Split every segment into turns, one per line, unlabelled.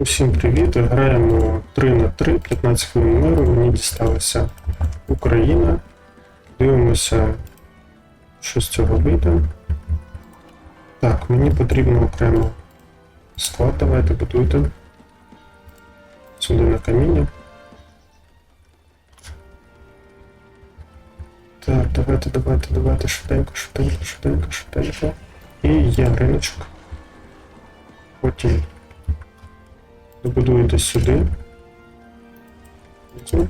Усім привіт! Граємо 3 на 3, 15 хвилин миру. Мені дісталася Україна. Дивимося, що з цього вийде. Так, мені потрібно окремо склад. Давайте будуйте. Сюди на каміння. Так, давайте, давайте, давайте, швиденько, швиденько, швиденько, швиденько. І є риночок. Потім добудуєте сюди. Цю.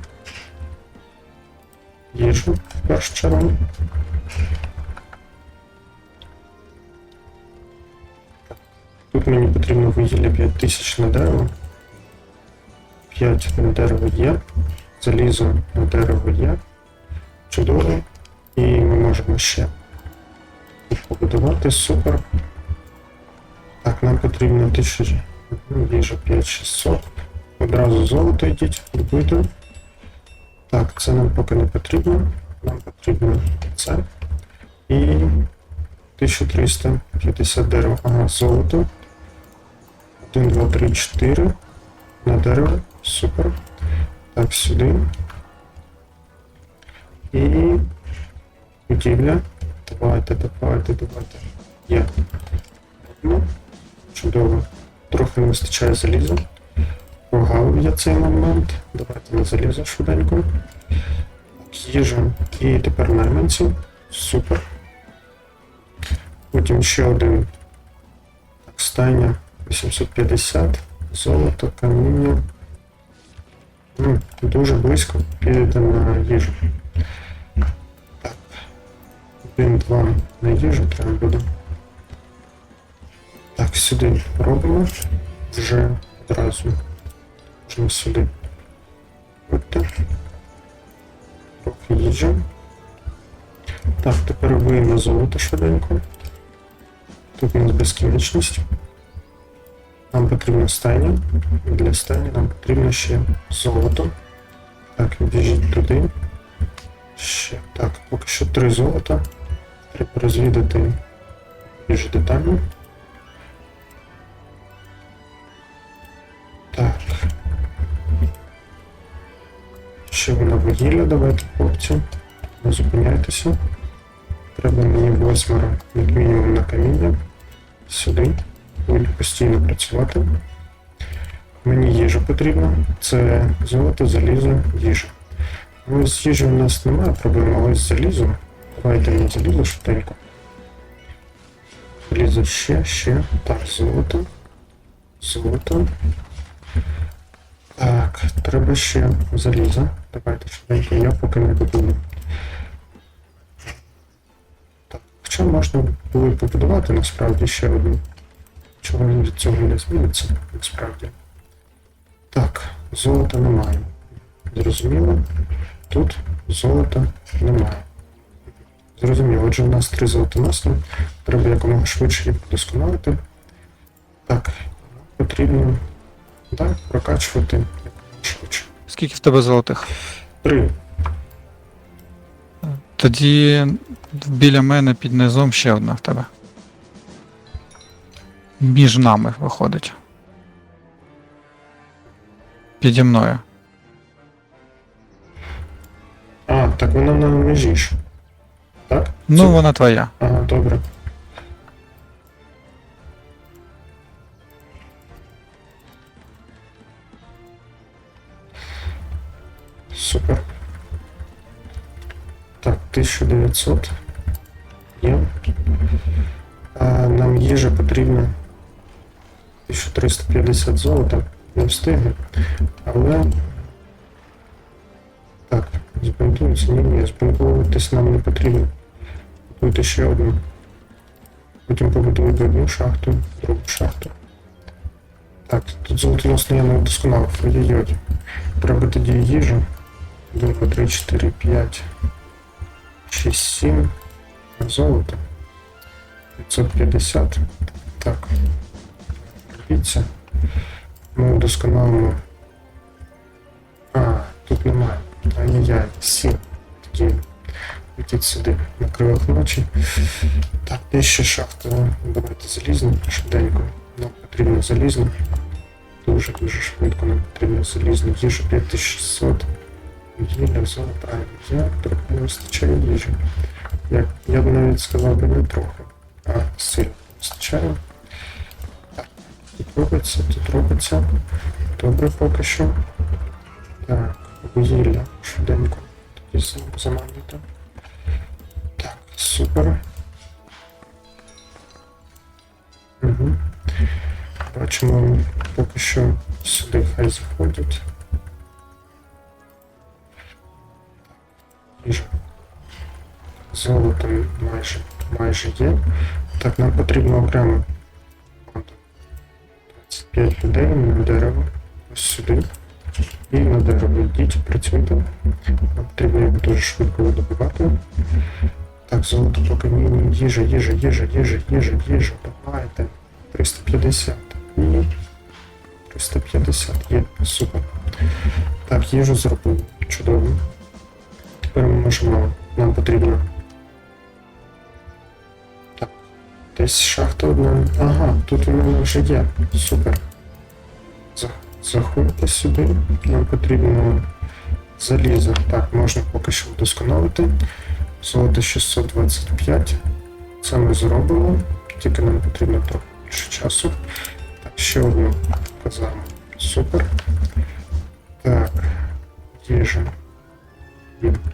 Їжу в першу. Тут мені потрібно вугілля 5000 на дерево. 5 на дерево є. Залізо на дерево є. Чудово. І ми можемо ще побудувати. Супер. Так, нам потрібно 1000 Ну, 5600. Одразу золото йдіть, будуйте. Так, це нам поки не потрібно. Нам потрібно це. І 1350 дерева. Ага, золото. 1, 2, 3, 4. На дерево. Супер. Так, сюди. І будівля. Давайте, давайте, давайте. Є. Ну, чудово. Трохи не вистачає заліза. Прогавив я цей момент. Давайте на залізо швиденько. Їжа. І тепер найманці. Супер. Потім ще один. Так, стайня 850. Золото, каміння. Дуже близько. Підете на їжу. Так. Один-два на їжу треба буде. Сюди робимо. Вже одразу. Можна сюди. От так. Так, тепер ви на золото швиденько. Тут у нас безкінечність. Нам потрібна стайня. Для стайні нам потрібно ще золото. Так, біжіть туди. Ще. Так, поки що три золота. Треба розвідати більш детально. вугілля давайте, хлопці. Не зупиняйтеся. Треба мені восьмеро, як мінімум, на каміння. Сюди. Буду постійно працювати. Мені їжа потрібна. Це золото, залізо, їжа. Ну, з їжі у нас немає проблем, але з залізом. Давайте мені залізо швиденько. Залізо ще, ще. Так, золото. Золото. Так, треба ще залізо. Давайте швиденько, я поки не будую. Так, хоча можна було побудувати насправді ще одну. Чого від цього не зміниться, насправді. Так, золота немає. Зрозуміло. Тут золота немає. Зрозуміло, отже, у нас три золотоносні. Треба якомога швидше їх вдосконалити. Так, потрібно так, прокачувати швидше.
Скільки в тебе золотих?
Три.
Тоді біля мене під низом ще одна в тебе. Між нами виходить. Піді мною.
А, так вона на межі ж. Так?
Ну,
Це-
вона твоя.
Ага, добре. 1900. Є. А, нам їжа потрібна 1350 золота. Не встигне. Але. Так, збунтується. Ні, ні, збунтуватись нам не потрібно. Будуйте ще одну. Потім побудуєте одну шахту, другу шахту. Так, тут золотоносно я не вдосконалив. Ой-ой-ой. Треба тоді їжу. 2, 3, 4, 5, 6, 7. Золото. 550. Так. Дивіться. Ми вдосконалимо. А, тут немає. Ай-яй-яй, 7. Тоді Йдіть сюди на кривах ночі. Так, де ще шахта? Давайте залізну швиденько. Нам потрібно залізно. Дуже-дуже швидко нам потрібно залізну їжу 5600. Вугілля, зона правильно. Як трохи не вистачає їжі. Як, я б навіть сказав би не трохи, а сильно вистачає. Так, тут робиться, тут робиться. Добре поки що. Так, вугілля, швиденько. Тоді зам- заманюйте. Так, супер. Угу. Бачимо поки що сюди хай заходять. Золото майже, майже є. Так, нам потрібно окремо. От. 25 людей на дерево. Ось сюди. І на дерево йдіть, працюйте. Нам потрібно його дуже швидко видобувати. Так, золото поки ні, їжа, їжа, їжа, їжа, їжа, їжа. Давайте. 350. Ні. 350 є. Супер. Так, їжу зробили. Чудово. Тепер ми можемо. Нам потрібно. Десь шахта одна. Ага, тут у вже є. Супер. За- Заходьте сюди. Нам потрібно залізо. Так, можна поки що вдосконалити. Золото 625. Це ми зробимо. Тільки нам потрібно трохи більше часу. Так, ще одну казарму. Супер. Так. Їжа.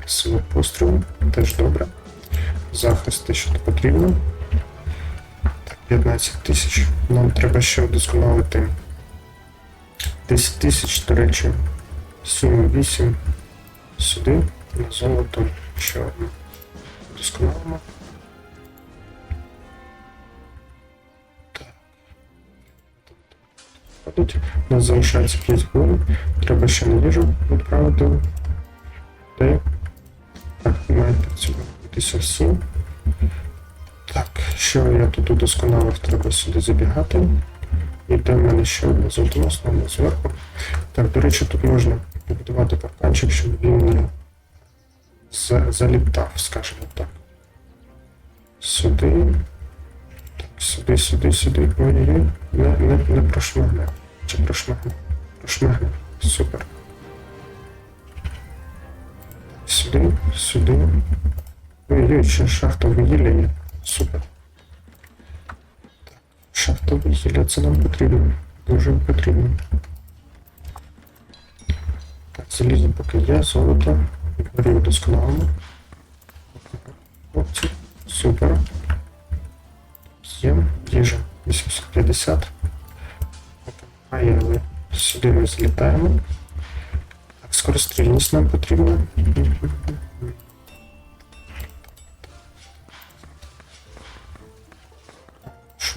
Сили пострілу. Теж добре. Захист те, що потрібно. Так, 15 тисяч. Нам треба ще вдосконалити 10 тисяч, до речі. 7-8. Сюди. На золото. Ще одну. Вдосконалимо. Ходить. У нас залишається 5 хвилин. Треба ще на їжу відправити. Де? Так, має працюватися всі. Так, що я тут удосконалив, треба сюди забігати. І де в мене ще одне золотоносне воно зверху. Так, до речі, тут можна побудувати парканчик, щоб він не заліптав, скажімо так. Сюди. Так, сюди, сюди, сюди. Ой-ой-ой. Не, не, не прошмагне. Чи прошмагне? Прошмагне. Супер. Сюди, сюди. Ой-ой, ще шахта вугілля. Супер. Так, шахта вугілля, це нам потрібно. Дуже потрібно. Так, залізо поки є, золото. Говорю досконало. Хлопці. Супер. Є. Їжа 850. Допомагає, але сюди ми злітаємо. Так, скорострільність нам потрібна.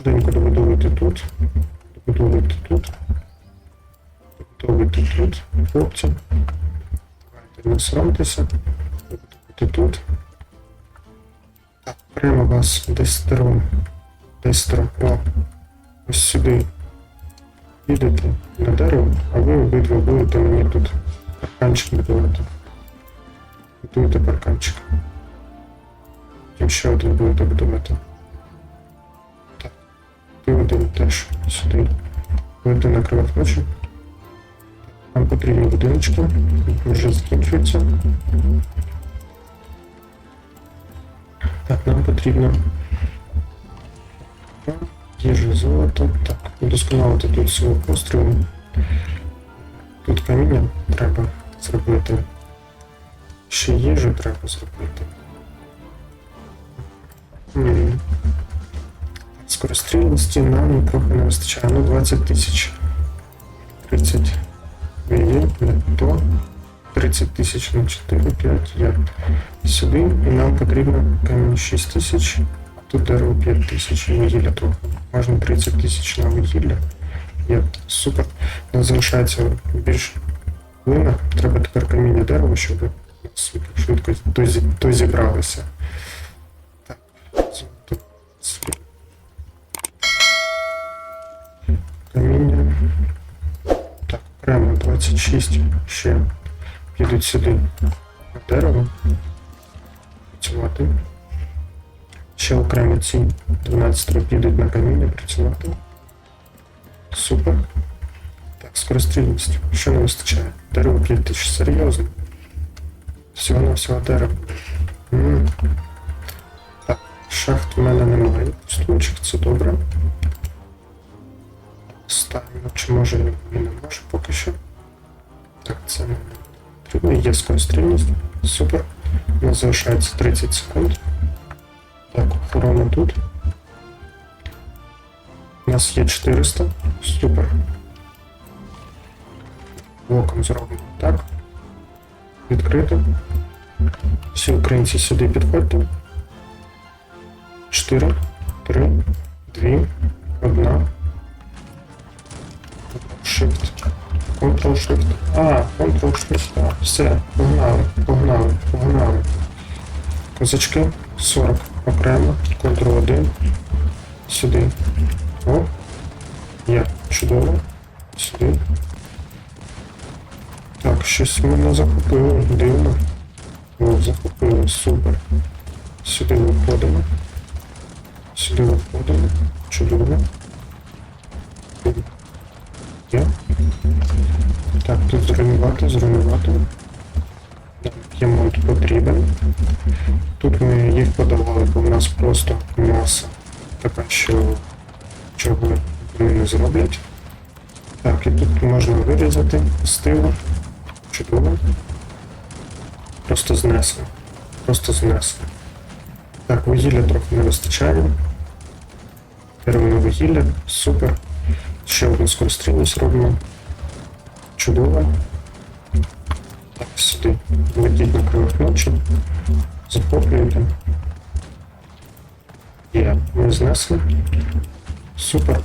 Швиденько добудовуйте тут. Добудовуйте тут. Добудовуйте тут. Хлопці. Давайте не соромтеся. Добудовуйте тут. Так, прямо вас. Десь дером. О, ось сюди. Їдете на дерево, а ви обидва будете мені тут парканчик будувати. Будуєте парканчик. Потім ще один будете будувати. Ти один теж сюди. Будете накривати очі. Нам потрібні будиночки. Вже закінчується. Так, нам потрібно їжа, золото. Так, удосконалити тут свого пострілу. Тут каміння треба зробити. Ще їжу треба зробити. Скорострільності нам трохи не вистачає. Ну, 20 тисяч. 30 є, не то. 30 тисяч на 4, 5 є сюди. І нам потрібно камінь 6 тисяч. Тут дерево 5 тисяч і вугілля трохи. Можна 30 тисяч на вугілля. Є супер. У нас залишається більш хвилина. Треба тепер каміння дерева, щоб у нас швидко дозі- дозібралися. Так, золото. прямо 26 ще підуть сюди на дерево. Працювати. Ще окремо ці 12 підуть на каміння працювати. Супер. Так, скорострільність. Що не вистачає? Дерево 5000, серйозно. Всього на всього дерева. М. Так, шахт в мене немає. Пустунчик, це добре. Ставимо, чи може і не може поки що. Так, це не потрібно. Є скорострільність. Супер. У нас залишається 30 секунд. Так, охорона тут. У нас є 400. Супер. Блоком зробимо так. Відкрито. Всі українці сюди підходьте. 4, 3, 2, Ctrl-Shift. А, Ctrl-Shift. А, все, погнали, погнали, погнали. Козачки 40 окремо. Ctrl-1. Сюди. О. Є. Чудово. Сюди. Так, щось мене захопило. Дивно. О, захопило. Супер. Сюди виходимо. Сюди виходимо. Чудово. Так, тут зруйнувати, зруйнувати. Ремонт потрібен. Тут ми їх подавали, бо в нас просто маса така, що чого вони не зроблять. Так, і тут можна вирізати стилу. Чудово. Просто знесли. Просто знесли. Так, вугілля трохи не вистачає. Перве вугілля, супер. Ще одну скорострільність робимо. Чудово. Так, сюди. Летіть на кривих ночі. Захоплюєте. Є, ми знесли. Супер.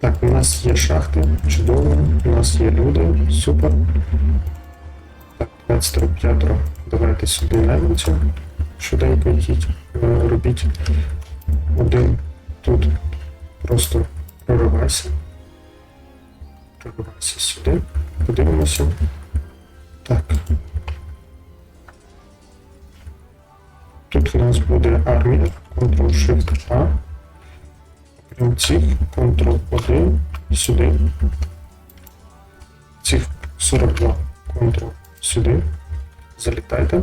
Так, у нас є шахти, чудово, у нас є люди, супер. Так, 25 давайте сюди навіть. Швиденько йдіть, е, робіть один тут. Просто проривайся. Проривайся сюди. Подивимося. Так. Тут у нас буде армія. Ctrl-Shift-A. Крім цих Ctrl-1 сюди. Цих 42 Ctrl сюди. Залітайте.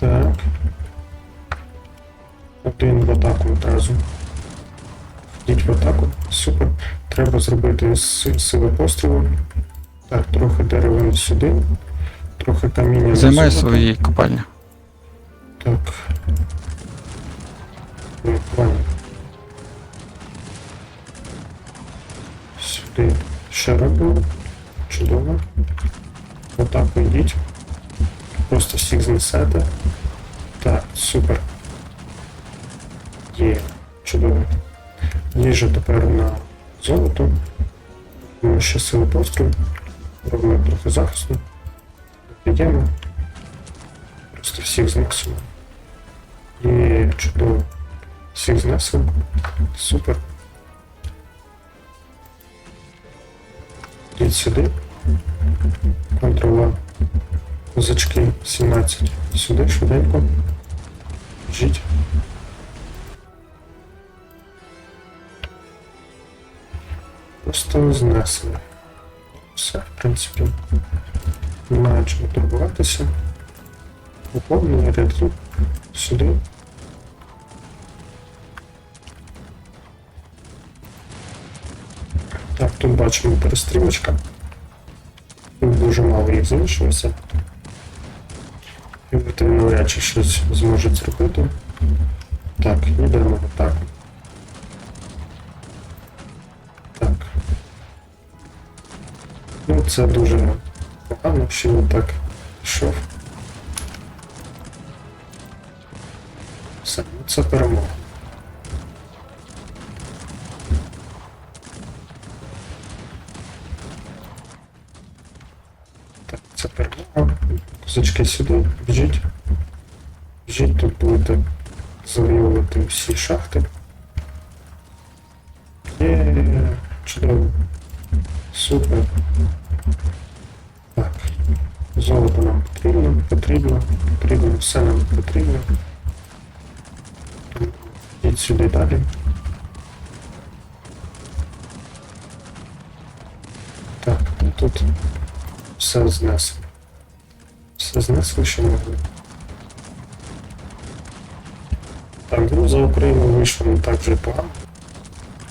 Так. Один в атаку одразу. Йдіть в атаку. Супер. Треба зробити сили пострілу. Так, трохи деревини сюди. Трохи каміння.
Займай свої копальні.
Так. Ну. Сюди ще робимо. Чудово. Отак ви йдіть. Просто всіх знесете. Так, супер. Є. Чудово. Їжа тепер на золото. Ми ще сили пострілу. Робимо трохи захисту. Підемо. Просто всіх знесемо. І чудово. Всіх знесемо. Супер. Йдіть сюди. Ctrl-A. Козачки 17. Сюди швиденько. Жіть. Просто знесли. Все, в принципі. Немає чого турбуватися. Поповнення ряду сюди. Так, тут бачимо перестрілочка. Тут дуже мало їх залишилося. І вони навряд чи щось зможуть зробити. Так, йдемо так. Це дуже погано, що він так пішов. Все, ну це перемога. Так, це перемога. Козачки сюди, біжіть. Біжіть, тут будете завоювати всі шахти. Є, чудово. Супер. Золото нам потрібно, потрібно, потрібно, все нам потрібно. Йдіть сюди далі. Так, ну тут все знесли. Все знесли, що могли. Так, ну за Україну вийшло не так вже погано,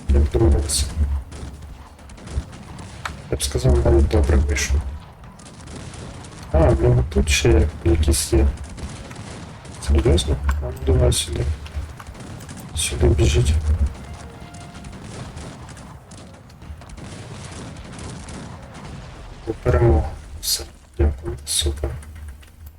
як думалося. Я б сказав, навіть добре вийшло. А, в нього тут ще якісь є. Серйозно? А ну давай сюди. Сюди біжіть. По перемогу. Все, дякую, супер.